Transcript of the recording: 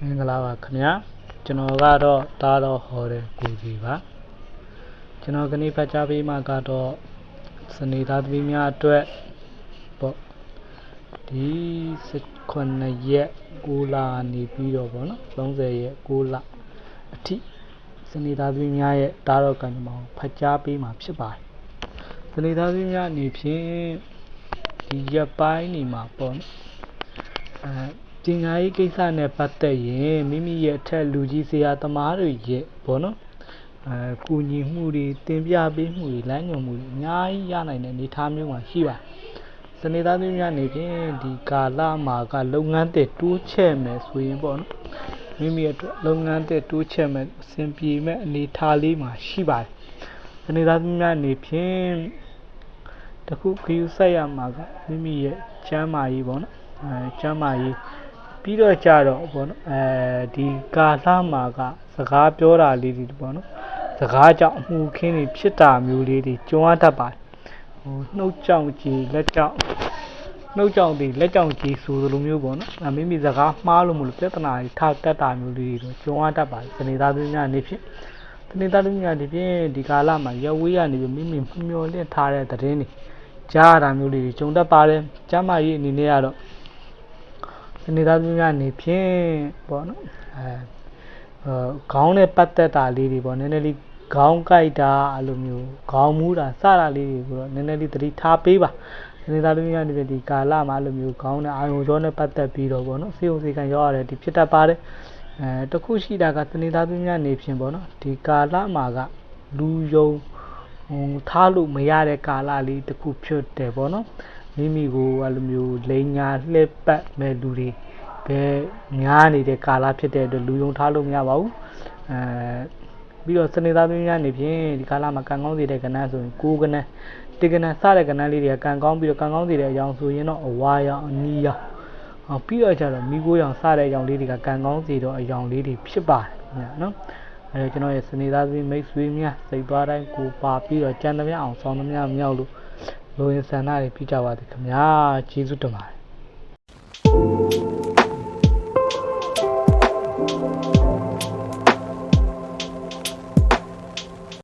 ္ဂလာပါခင်ဗျာကျွန်တော်ကတော့တားတော့ဟောတဲ့ကိုကြီးပါကျွန်တော်ကနေ့ဖတ်ကြားပေးမှာကတော့စနေသားသမီးများအတွက်ပေါ့ဒီ18ရက်6လနေပြီးတော့ပေါ့နော်30ရက်6လအထိစနေသားသမီးများရဲ့တားတော့ကံကြမ္မာကိုဖတ်ကြားပေးမှာဖြစ်ပါတယ်စနေသားသမီးများအနေဖြင့်ဒီရက်ပိုင်းနေမှာပေါ့နော်အဲ ပညာရေးကိစ္စနဲ့ပတ်သက်ရင်မိမိရဲ့အထက်လူကြီးဆရာသမားတွေရဲ့ပေါ့နော်အဲကူညီမှုတွေတင်ပြပေးမှုတွေလမ်းညွှန်မှုတွေအများကြီးရနိုင်တဲ့အနေအထားမျိုးမှာရှိပါတယ်စနေသားသမီးများအနေဖြင့်ဒီကာလမှာကလုပ်ငန်းတွေတိုးချဲ့မယ်ဆိုရင်ပေါ့နော်မိမိအတွက်လုပ်ငန်းတွေတိုးချဲ့မယ်အဆင်ပြေမဲ့အနေအထားလေးမှာရှိပါတယ်စနေသားသမီးများအနေဖြင့်တခုခယူးဆက်ရမှာကမိမိရဲ့ကျမ်းမာရေးပေါ့နော်အဲကျမ်းမာရေး ပြီးတော့ကြတော့ပေါ့နော်အဲဒီကာလမှာကစကားပြောတာလေးတွေပေါ့နော်စကားကြောင့်အမှုခင်းတွေဖြစ်တာမျိုးလေးတွေကြုံရတတ်ပါတယ်ဟိုနှုတ်ကြောင့်ကြည်လက်ကြောင့်နှုတ်ကြောင့်ဒီလက်ကြောင့်ကြည်ဆိုလိုမျိုးပေါ့နော်အဲမိမိစကားမှားလို့မလို့ပြဿနာတွေထတက်တာမျိုးလေးတွေကြုံရတတ်ပါတယ်စနေသားသမီးများနေဖြစ်စနေသားသမီးများဒီဖြင့်ဒီကာလမှာရက်ဝေးရနေပြီးမိမိမျောလင့်ထားတဲ့သတင်းတွေကြားရတာမျိုးလေးတွေကြုံတတ်ပါတယ်ကျမ်းမာရေးအနေနဲ့ကတော့ အနေသားသမီးများအနေဖြင့်ပေါ့နော်အဲခေါင်းနဲ့ပတ်သက်တာလေးတွေပေါ့နည်းနည်းလေးခေါင်းကိုက်တာအဲ့လိုမျိုးခေါင်းမူးတာစတာလေးတွေကိုတော့နည်းနည်းလေးသတိထားပေးပါအနေသားသမီးများအနေဖြင့်ဒီကာလမှာအဲ့လိုမျိုးခေါင်းနဲ့အာယုံကြောနဲ့ပတ်သက်ပြီးတော့ပေါ့နော်စေုံစေကန်ရောက်ရတယ်ဒီဖြစ်တတ်ပါတယ်အဲတခုရှိတာကတနေသားသမီးများအနေဖြင့်ပေါ့နော်ဒီကာလမှာကလူယုံဟိုထားလို့မရတဲ့ကာလလေးတစ်ခုဖြစ်တယ်ပေါ့နော် မိမိကိုအဲ့လိုမျိုးလိန်ညာလှည့်ပတ်မဲ့လူတွေပဲများနေတဲ့ကာလဖြစ်တဲ့အတွက်လူယုံထားလို့မရပါဘူးအဲပြီးတော့စနေသားသမီးများနေဖြင့်ဒီကာလမှာကံကောင်းစေတဲ့ကဏ္ဍဆိုရင်ကိုးကဏ္ဍတေကဏ္ဍစတဲ့ကဏ္ဍလေးတွေကကံကောင်းပြီးတော့ကံကောင်းစေတဲ့အကြောင်းဆိုရင်တော့အဝါရောင်အနီးရောင်ဟောပြီးတော့ကျတော့မိကိုရောင်စတဲ့အကြောင်းလေးတွေကကံကောင်းစေတော့အကြောင်းလေးတွေဖြစ်ပါတယ်နော်အဲကျွန်တော်ရဲ့စနေသားသမီးမိတ်ဆွေများစိတ်သွားတိုင်းကိုပါပြီးတော့ကြံသမျှအောင်ဆောင်းသမျှမြောက်လို့ လိုရင်ဆန္ဒတွေပြကြပါသည်ခင်ဗျာကျေးဇူးတင်ပါတယ်